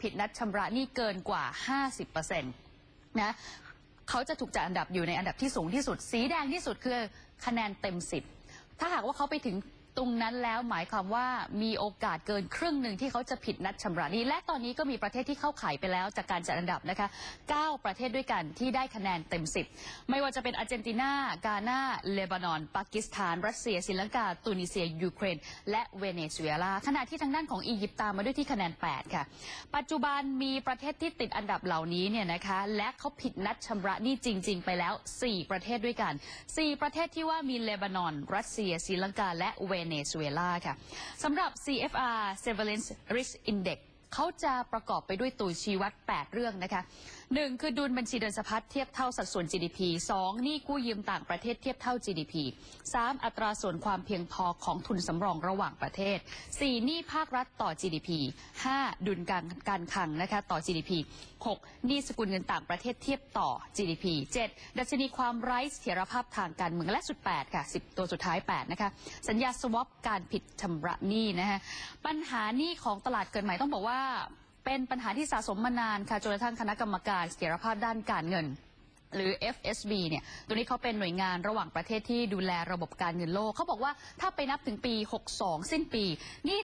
ผิดนัดชำระหนี้เกินกว่า 50%นะเขาจะถูกจัดอันดับอยู่ในอันดับที่สูงที่สุด สีแดงที่สุดคือคะแนนเต็ม 10 ถ้าหากว่าเขาไปถึง ตรงนั้นแล้วหมายความว่ามีโอกาสเกินครึ่งหนึ่งที่เขาจะผิดนัดชำระหนี้และตอนนี้ก็มีประเทศที่เข้าข่ายไปแล้วจากการจัดอันดับนะคะ 9 ประเทศด้วยกันที่ได้คะแนนเต็ม 10 ไม่ว่าจะเป็นอาร์เจนตินา กาหนาเลบานอน ปากีสถาน รัสเซียศรีลังกา ตุนิเซีย ยูเครน และเวเนซุเอลา ขณะที่ทางด้านของอียิปต์ตามมาด้วยที่คะแนน 8 ค่ะ ปัจจุบันมีประเทศที่ติดอันดับเหล่านี้เนี่ยนะคะ และเขาผิดนัดชำระหนี้จริง ๆ ไปแล้ว 4 ประเทศด้วยกัน 4 ประเทศที่ว่ามีเลบานอน รัสเซียศรีลังกา และเวเนซุเอลาค่ะสำหรับ CFR Surveillance Risk Index เขาจะประกอบไปด้วยตัวชี้วัด 8 เรื่องนะคะหนึ่งคือดุลบัญชีเดินสะพัดเทียบเท่าสัดส่วน GDP 2 หนี้กู้ยืมต่างประเทศเทียบเท่า GDP 3 อัตราส่วนความเพียงพอของทุนสำรองระหว่างประเทศ 4 หนี้ภาครัฐต่อ GDP 5 ดุลการการคลังนะคะต่อ GDP 6 หนี้สกุลเงินต่างประเทศเทียบต่อ GDP 7 ดัชนีความไร้เสถียรภาพทางการเมืองและสุด 8 ค่ะ 10 ตัวสุดท้าย 8 นะคะ สัญญาสวอปการผิดชำระหนี้นะคะปัญหาหนี้ของตลาดเกิดใหม่ต้องบอกว่าเป็นปัญหาที่สะสมมานานค่ะจนกระทั่งคณะกรรมการเสถียรภาพด้านการเงิน หรือ FSB เนี่ย ตัวนี้เขาเป็นหน่วยงานระหว่างประเทศที่ดูแลระบบการเงินโลก เขาบอกว่าถ้าไปนับถึงปี 62 สิ้นปี นี่